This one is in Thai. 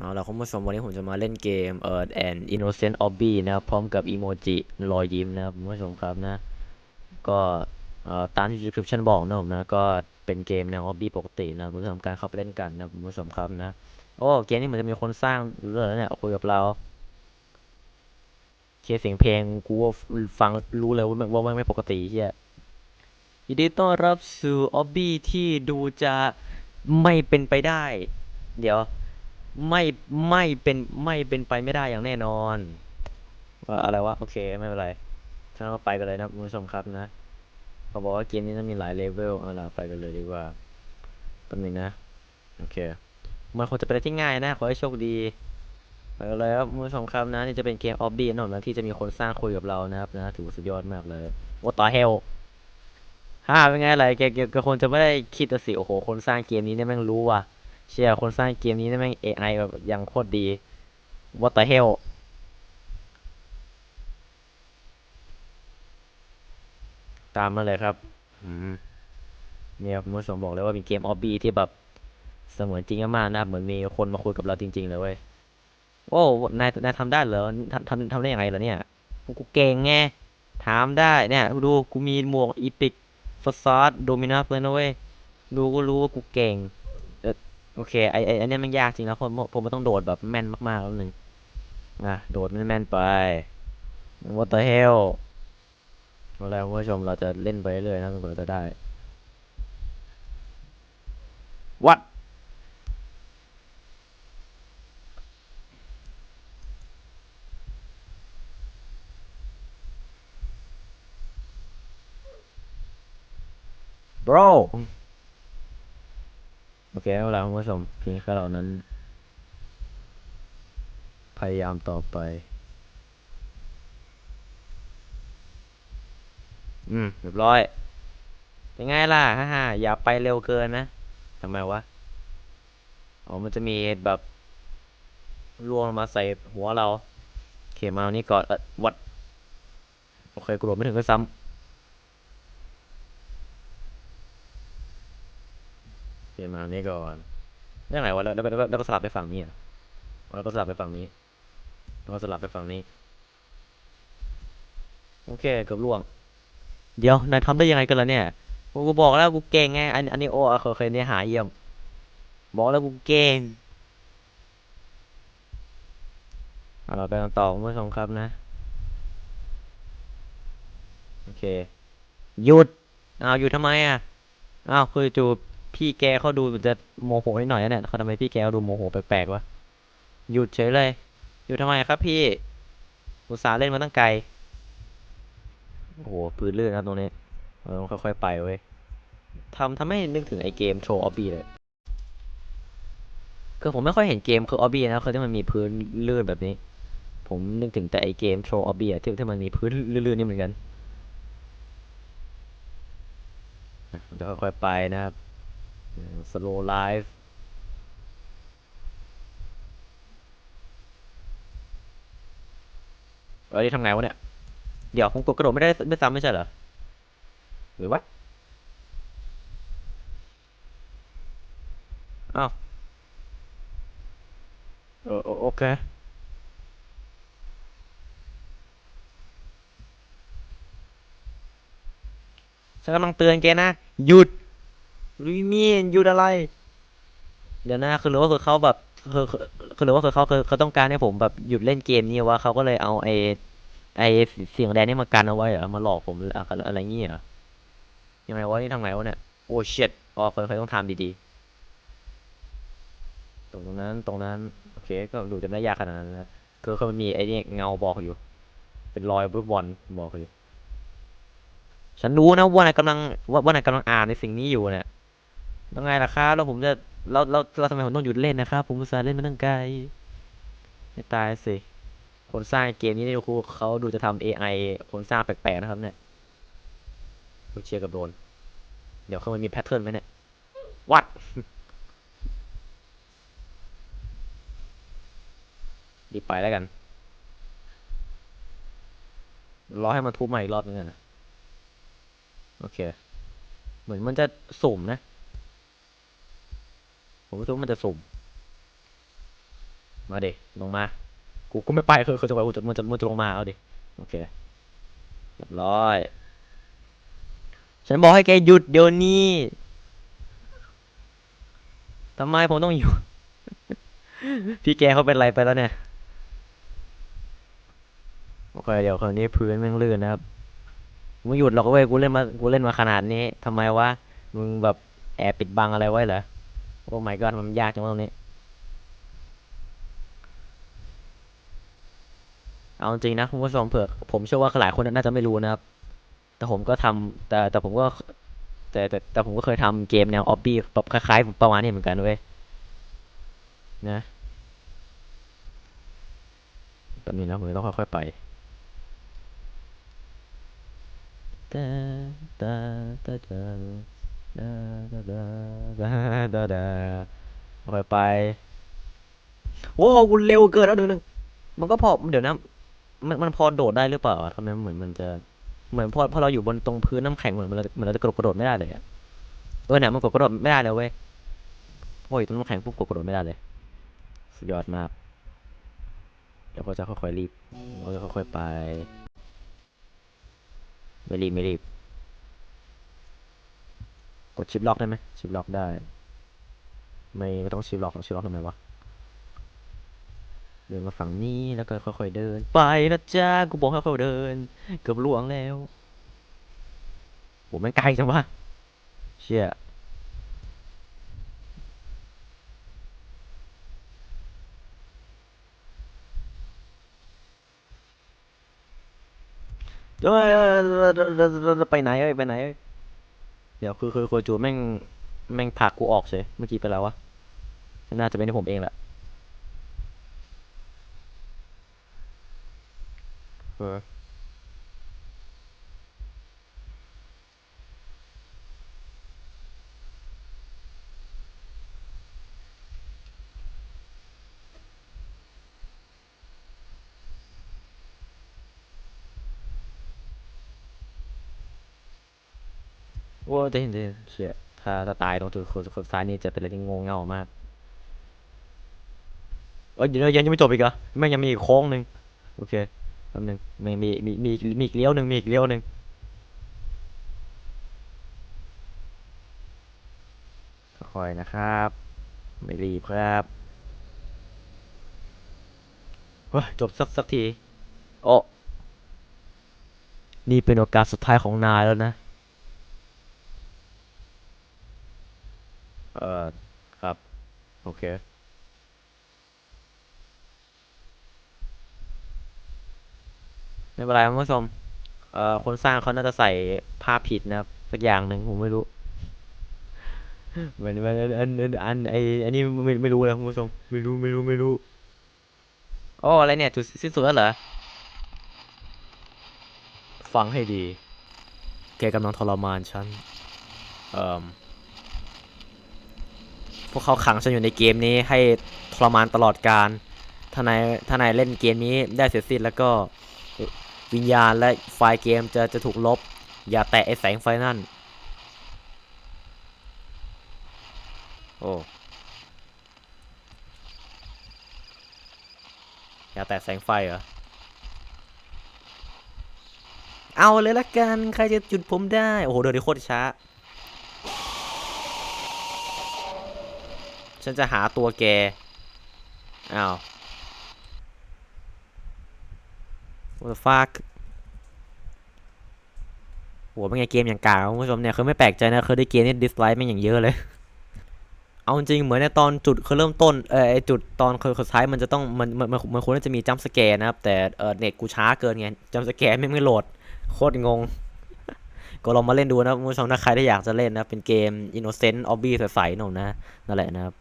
เอาละคุณผู้ชมวันนี้ผมจะมาเล่นเกมเอ่อ an innocent obby นะครับพร้อมกับอีโมจิรอยยิ้มนะครับคุณผู้ชมครับนะ ก็เอ่อตามที่ description บอกนะผมนะ ก็เป็นเกมแนว obby ปกตินะคุณผู้ชมการเข้าไปเล่นกันนะคุณผู้ชมครับนะ โอ้เกมนี้เหมือนจะมีคนสร้างอยู่เลยนะเนี่ยคุยกับเราเคเสียงเพลงกูฟังรู้เลยว่ามันว่าไม่ปกติเฮียยินดีต้อนรับสู่ obby ที่ดูจะไม่เป็นไปได้ เดี๋ยว ไม่ไม่เป็นไม่เป็นไปไม่ได้อย่างแน่นอนว่าอะไรวะโอเคไม่เป็นไรถ้าเราไปกันเลยนะคุณผู้ชมครับนะเขาบอกว่าเกมนี้ต้องมีหลายเลเวลเอาล่ะไปกันเลยดีกว่าแป๊บนึงนะโอเคมันคงจะเป็นอะไรที่ง่ายนะขอให้โชคดีไปกันเลยครับคุณผู้ชมครับนะนี่จะเป็นเกมออบบี้นนนที่จะมีคนสร้างคุยกับเรานะครับนะถือว่าสุดยอดมากเลยโอ้ต่อเฮลฮ่าเป็นไงอะไรแกแกคงจะไม่ได้คิดสิโอ้โหคนสร้างเกมนี้เนี่ยแม่งรู้ว่ะ เชียร์คนสร้างเกมนี้นี่แม่ง AI แบบยังโคตรดี What the hell ตามมาเลยครับอืมเนี่ยคุณผู้ชมบอกเลยว่าเป็นเกมออบบี้ที่แบบเสมือนจริงมากๆนะครับเหมือนมีคนมาคุยกับเราจริง ๆ เลยเว้ยโอ้นายนายทำได้เหรอทำทำทำได้ยังไงเหรอเนี่ยกูเก่งไงถามได้เนี่ยดูกูมีหมวกอีพิกฟอสซาดโดมินัสเลยนะเว้ยดูก็รู้ว่ากูเก่ง โอเคไอไออันเนี้ยมันยากจริงนะผมผมมันต้องโดดแบบแม่นมากๆแล้วหนึ่งอะโดดแม่นๆไป What the hell เอาแล้วคุณผู้ชมเราจะเล่นไปเรื่อยๆนะจนกว่าจะได้ What บรโอเคเอาผู้ชมเพียงแค่เหล่านั้น พยายามต่อไป อืมเรียบร้อย เป็นไงล่ะฮ่าฮ่าอย่าไปเร็วเกินนะทำไมวะ อ๋อ มันจะมีแบบล่วงมาใส่หัวเราโอเคมาอานี่ก่อน เออวัด โอเคกูโดดไม่ถึงก็ซ้ำ อเคมาเอานี่ก่อนยังไงวะแล้วแล้วแล้วแล้วก็สลับไปฝั่งนี้อะแล้วก็สลับไปฝั่งนี้แล้วก็สลับไปฝั่งนี้ โอเคเกือบล่วง เดี๋ยวนายทำได้ยังไงกันล่ะเนี่ยกูกูบอกแล้วกูเก่งไงอันอันนี้โอ้โอเคยเนี่ยหาเยี่ยม บอกแล้วกูเก่งเราไปกันต่อคุณผู้ชมครับนะ โอเค หยุดอ้าวหยุดทำไมอะอ้าวคือจู พี่แกเขาดูจะโมโหนิดหน่อยนะเนี่ยเขาทำไมพี่แกเขาดูโมโหแปลกๆวะหยุดเฉยเลยหยุดทำไมครับพี่อุตส่าห์เล่นมาตั้งไกลโอ้โหพื้นลื่นนะตรงนี้เราต้องค่อยๆไปเว้ยทำทำให้นึกถึงไอเกมโชว์ออบบี้เลยคือผมไม่ค่อยเห็นเกมคือออบบี้นะคือที่มันมีพื้นลื่นแบบนี้ ผมนึกถึงแต่ไอเกมโชว์ออบบี้ที่ที่มันมีพื้นลื่นๆนี่เหมือนกันผมจะค่อยๆไปนะครับ slow life เอ้ยทำไงวะเนี่ย เดี๋ยวผมกดกระโดดไม่ได้ไม่ซ้ำไม่ใช่เหรอ หรือวะอ้าวเออโอโอเคฉันกำลังเตือนแกนะ หยุด ลุยมีนยุดอะไร เดี๋ยวนะคือหรือว่าคือเขาแบบคือคือคือหรือว่าคือเขาคือเขาต้องการให้ผมแบบหยุดเล่นเกมนี้วะเขาก็เลยเอาไอ้ไอ้เสียงแดงนี่มากันเอาไว้เหรอมาหลอกผมอะไรอะไรเงี้ยเหรอยังไงวะนี่ทำไงวะเนี่ยโอ้เชิดอ๋อเคยเคยต้องทำดีๆตรงนั้นตรงนั้นโอเคก็ดูจะไม่ยากขนาดนั้นนะคือคือมันมีไอ้นี่เงาบอกอยู่ เป็นรอยรูปบอลบอกอยู่ฉันรู้นะว่านายกำลังว่าว่านายกำลังอ่านในสิ่งนี้อยู่เนี่ย ยังไงล่ะครับแล้วผมจะแล้วแล้วแล้วทำไมผมต้องหยุดเล่นนะครับ ผมอุตส่าห์เล่นมาตั้งไกลไม่ตายสิคนสร้างเกมนี้นี่ครูเขาดูจะทำ AI คนสร้างแปลกๆนะครับเนี่ยลูกเชียร์กับโดน เดี๋ยวเขามันมีแพทเทิร์นไหมเนี่ย วัดรีไปแล้วกัน รอให้มันทุบมาอีกรอบนึงนะ โอเค เหมือนมันจะสุ่มนะ ผมรู้สึกว่ามันจะสุ่ม มาเดิลงมา กูก็ไม่ไปคือคือจะไปกูจะมันจะมันจะลงมาเอาดิโอเคเรียบร้อย ฉันบอกให้แกหยุดเดี๋ยวนี้ทำไมผมต้องหยุดพี่แกเขาเป็นไรไปแล้วเนี่ย โอเคเดี๋ยวคราวนี้พื้นแม่งลื่นนะครับมึงหยุดหรอกเว้ยกูเล่นมากูเล่นมาขนาดนี้ทำไมวะมึงแบบแอบปิดบังอะไรไว้เหรอ โอ้ my god มันยากจังตรงนี้ เอาจริงนะคุณผู้ชมเผื่อผมเชื่อว่าหลายคนน่าจะไม่รู้นะครับ แต่ผมก็ทำแต่แต่ผมก็ แต่แต่แต่ผมก็เคยทำเกมแนวออบบี้แบบคล้ายๆประมาณนี้เหมือนกันเว้ยนะตอนนี้นะผมต้องค่อยๆไปตาตาตา ตาตาตาตาตาตาตาค่อยไปโอ้กูเร็วเกินแล้วเดี๋ยวนึงมันก็พอเดี๋ยวนะมันมันพอโดดได้หรือเปล่าทำไมมันเหมือนมันจะเหมือนพอพอเราอยู่บนตรงพื้นน้ำแข็งเหมือนมันเราเหมือนเราจะกระโดดกระโดดไม่ได้เลยอะเออเนี่ยมันกดกระโดดไม่ได้เลยเว้ยพออยู่ตรงน้ำแข็งปุ๊บกดกระโดดไม่ได้เลยสุดยอดมากเดี๋ยวก็จะค่อยๆรีบเราจะค่อยๆไปไม่รีบไม่รีบ กดชิปล็อกได้ไหมชิปล็อกได้ ไม่ไม่ต้องชิปล็อกหรอกชิปล็อกทำไมวะเดินมาฝั่งนี้แล้วก็ค่อยๆเดิน ไปนะจ๊ะกูบอกให้ค่อยๆเดิน เกือบล่วงแล้วโหแม่งไกลจังวะเชี่ยเอ้ยเอ้ยเอ้ยเอ้ยเอ้ยเอ้ยไปไหนเอ้ยไปไหนเอ้ย เดี๋ยวคือคือโคจูแม่งแม่งผลักกูออกเฉยเมื่อกี้ไปแล้ววะน่าจะเป็นที่ผมเองแหละเออ โอ้เดี๋ยวเดี๋ยวเชี่ยถ้าถ้าตายตรงจุดคนคนซ้ายนี่จะเป็นอะไรที่งงเง่ามากเอ้ยเดี๋ยวยังยังไม่จบอีกเหรอแม่งยังมีอีกโค้งหนึ่งโอเคแป๊บหนึงแม่งมีมีมีมีอีกเลี้ยวหนึ่งมีอีกเลี้ยวหนึ่งค่อยนะครับ ไม่รีบครับเฮ้ยจบสักสักที โอ้ นี่เป็นโอกาสสุดท้ายของนายแล้วนะ เออครับ โอเค ไม่เป็นไรคุณผู้ชม เอ่อ คนสร้างเขาน่าจะใส่ภาพผิดนะครับ สักอย่างหนึ่งผมไม่รู้เหมือนมันอันอันอันไออันนี้ไม่ไม่รู้เลยคุณผู้ชม ไม่รู้ไม่รู้ไม่รู้โอ้อะไรเนี่ยจุดสิ้นสุดแล้วเหรอ ฟังให้ดี แกกำลังทรมานฉัน เอ่อ พวกเขาขังฉันอยู่ในเกมนี้ให้ทรมานตลอดกาลถ้านายถ้านายเล่นเกมนี้ได้เสร็จสิ้นแล้วก็วิญญาณและไฟล์เกมจะจะถูกลบ อย่าแตะไอแสงไฟนั่น โอ้อย่าแตะแสงไฟเหรอ เอาเลยละกัน ใครจะจุดผมได้ โอ้โห เดินได้โคตรช้า ฉันจะหาตัวแก อ้าว What the fuck โหเป็นไงเกมอย่างกากอะคุณผู้ชมเนี่ย คือไม่แปลกใจนะคือได้เกมนี่ดิสไลค์แม่งอย่างเยอะเลย เอาจริงเหมือนในตอนจุดคือเริ่มต้น เออไอจุดตอนคือสุดท้ายมันจะต้อง มันมันมันควรจะมีจัมป์สแกร์นะครับ แต่เออเน็ตกูช้าเกินไงจัมป์สแกร์ไม่ไม่โหลด โคตรงงก็ลองมาเล่นดูนะคุณผู้ชมถ้าใครที่อยากจะเล่นนะ เป็นเกม Innocent Obby ใสๆหน่อยนะ นั่นแหละนะครับ